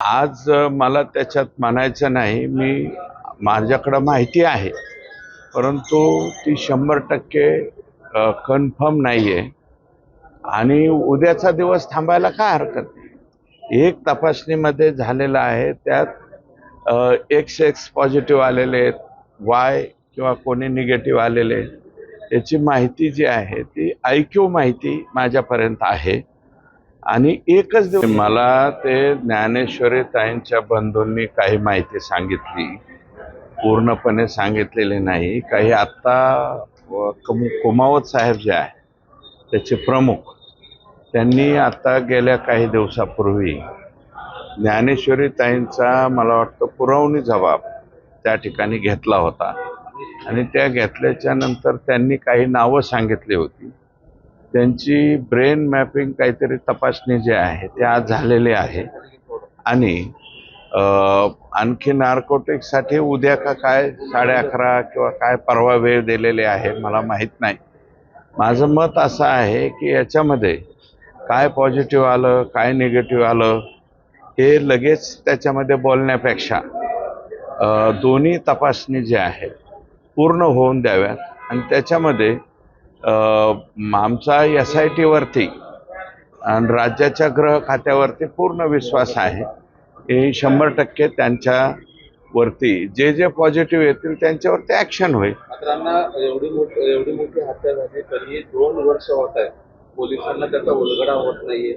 आज मला त्याच्यात म्हणायचं नाही. मी माझ्याकडं माहिती आहे. परंतु ती शंभर टक्के कन्फर्म नाही आहे आणि उद्याचा दिवस थांबायला काय हरकत नाही. एक तपासणीमध्ये झालेलं आहे त्यात एक्स एक्स पॉझिटिव्ह आलेले आहेत वाय किंवा कोणी निगेटिव्ह आलेले आहेत. याची माहिती जी आहे ती ऐक्यू माहिती माझ्यापर्यंत आहे. आणि एकच दिवस मला ते ज्ञानेश्वरी ताईंच्या बंधूंनी काही माहिती सांगितली. पूर्णपणे सांगितलेली नाही. काही आत्ता कुम- कुमावत साहेब जे आहे त्याचे प्रमुख त्यांनी आता गेल्या काही दिवसापूर्वी ज्ञानेश्वरी ताईंचा मला वाटतं पुरवणी जबाब त्या ठिकाणी घेतला होता. आणि त्या घेतल्याच्या नंतर त्यांनी काही नावं सांगितली होती. त्यांची ब्रेन मॅपिंग काहीतरी तपासणी जी आहे ते आज झालेली आहे. आणि आणखी नार्कोटिकसाठी उद्या का काय साडे अकरा किंवा काय परवा वेळ दिलेले आहे मला माहीत नाही. माझं मत असं आहे की याच्यामध्ये काय पॉझिटिव्ह आलं काय निगेटिव्ह आलं हे लगेच त्याच्यामध्ये बोलण्यापेक्षा दोन्ही तपासणी ज्या आहेत पूर्ण होऊन द्याव्यात. आणि त्याच्यामध्ये आमचा एस आय टीवरती आणि राज्याच्या गृह खात्यावरती पूर्ण विश्वास आहे. हे शंभर टक्के त्यांच्यावरती जे जे पॉझिटिव्ह येतील त्यांच्यावरती ॲक्शन होईल. एवढी मोठी एवढी मोठी हत्या झाली तरी दोन वर्ष होत आहे पोलिसांना त्याचा उलगडा होत नाहीये.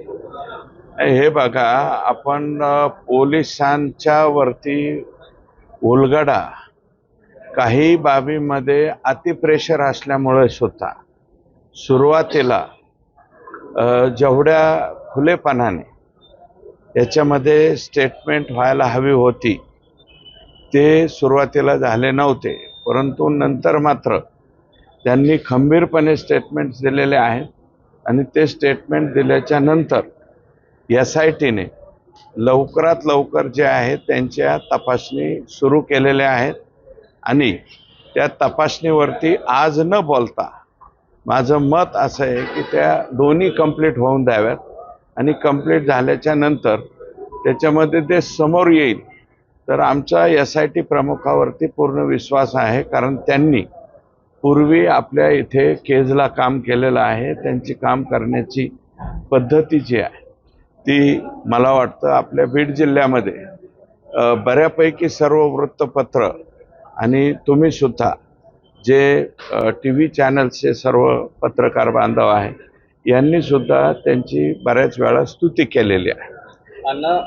हे बघा आपण पोलिसांच्या वरती उलगडा काही बाबीमध्ये अतिप्रेशर असल्यामुळे सुद्धा सुरुवातीला जेवढ्या खुलेपणाने याच्यामध्ये स्टेटमेंट व्हायला हवी होती ते सुरुवातीला झाले नव्हते. परंतु नंतर मात्र त्यांनी खंबीरपणे स्टेटमेंट्स दिलेले आहेत आणि ते स्टेटमेंट दिल्याच्या नंतर एस आय टीने लवकरात लवकर जे आहे त्यांच्या तपासणी सुरू केलेल्या आहेत आणि त्या तपासणीवरती आज न बोलता माझं मत असं आहे की त्या दोन्ही कंप्लीट होऊन द्याव्यात. आणि कंप्लीट झाल्याच्यानंतर त्याच्यामध्ये ते समोर येईल. तर आमचा एस आय टी प्रमुखावरती पूर्ण विश्वास आहे. कारण त्यांनी पूर्वी आपल्या इथे केजला काम केलेलं आहे. त्यांची काम करण्याची पद्धती जी आहे. ती मला वाटतं आपल्या बीड जिल्ह्यामध्ये बऱ्यापैकी सर्व वृत्तपत्र आणि तुम्हीसुद्धा जे टी व्ही चॅनल्सचे सर्व पत्रकार बांधव आहे यांनी सुद्धा त्यांची बऱ्याच वेळा स्तुती केलेली आहे. अण्णा